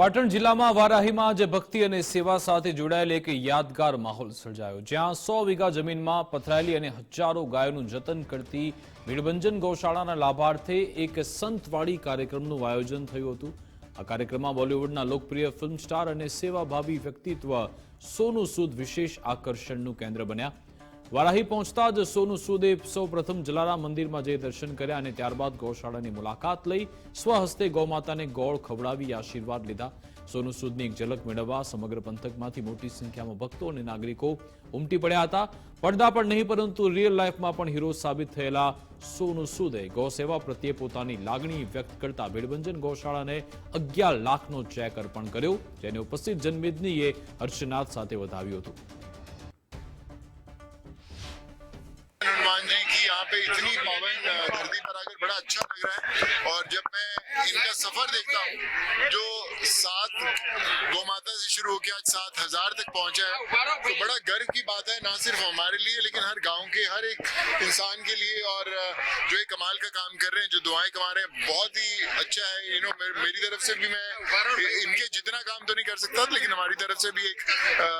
પાટણ જિલ્લામાં વારાહીમાં આજે ભક્તિ અને સેવા સાથે જોડાયેલ એક યાદગાર માહોલ સર્જાયો, જ્યાં સો વીઘા જમીનમાં પથરાયેલી અને હજારો ગાયોનું જતન કરતી મીણબંજન ગૌશાળાના લાભાર્થે એક સંતવાડી કાર્યક્રમનું આયોજન થયું હતું. આ કાર્યક્રમમાં બોલિવૂડના લોકપ્રિય ફિલ્મ સ્ટાર અને સેવાભાવી વ્યક્તિત્વ સોનુ સૂદ વિશેષ આકર્ષણનું કેન્દ્ર બન્યા. વારાહી પહોંચતા જ સોનુ સૂદે સૌ પ્રથમ જલારામ મંદિરમાં જઈ દર્શન કર્યા અને ત્યારબાદ ગૌશાળાની મુલાકાત લઈ સ્વહસ્તે ગૌમાતાને ગોળ ખવડાવી આશીર્વાદ લીધા. સોનુ સૂદની એક ઝલક મેળવવા સમગ્ર પંથકમાંથી મોટી સંખ્યામાં ભક્તો અને નાગરિકો ઉમટી પડ્યા હતા. પડદા પર નહીં, પરંતુ રિયલ લાઈફમાં પણ હીરો સાબિત થયેલા સોનુ સૂદે ગૌ સેવા પ્રત્યે પોતાની લાગણી વ્યક્ત કરતા ભીડભંજન ગૌશાળાને અગિયાર લાખનો ચેક અર્પણ કર્યો, જેને ઉપસ્થિત જનમેદનીએ હર્ષનાથ સાથે વધાવ્યું હતું. यहाँ पे इतनी पावन धरती पर आकर बड़ा अच्छा लग रहा है। और जब मैं इनका सफ़र देखता हूँ जो सात गौ माता से शुरू होकर आज सात हज़ार तक पहुँचा है तो बड़ा गर्व की बात है ना सिर्फ़ हमारे लिए लेकिन हर गाँव के हर एक इंसान के लिए। और जो ये कमाल का काम कर रहे हैं जो दुआएँ कमा रहे हैं बहुत ही अच्छा है। यू नो मेरी तरफ़ से भी मैं इनके जितना काम तो नहीं कर सकता लेकिन हमारी तरफ़ से भी एक अ,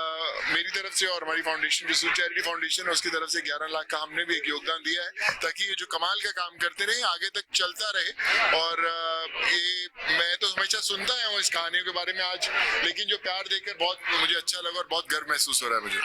मेरी तरफ़ से और हमारी फाउंडेशन जो चैरिटी फाउंडेशन है, उसकी तरफ़ से 11 लाख का हमने भी एक योगदान दिया है, ताकि ये जो कमाल का काम करते रहे, आगे तक चलता रहे। और ये मैं तो हमेशा सुनता है इस कहानियों के बारे में आज, लेकिन जो प्यार देकर बहुत मुझे अच्छा लगा और बहुत गर्व महसूस हो रहा है मुझे।